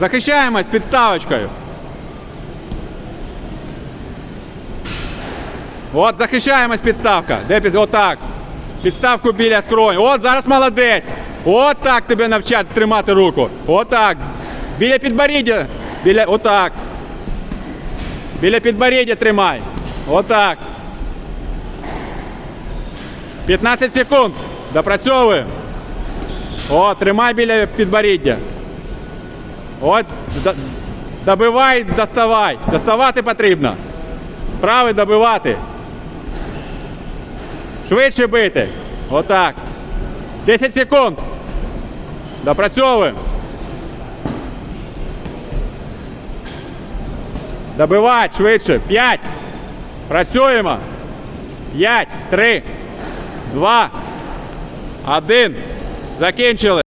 Захищаємось підставочкою. От захищаємось підставка. Де під... Отак. Підставку біля скроні. От зараз молодець. От так тебе навчать тримати руку. Отак. Біля підборіддя. Біля. Отак. Біля підборіддя тримай. Отак. 15 секунд. Допрацьовуємо. О, тримай біля підборіддя. От, добивай, доставай. Доставати потрібно. Правий добивати. Швидше бити. Отак. 10 секунд. Допрацьовуємо. Добивати швидше. 5. Працюємо. 5, 3, 2, 1. Закінчили.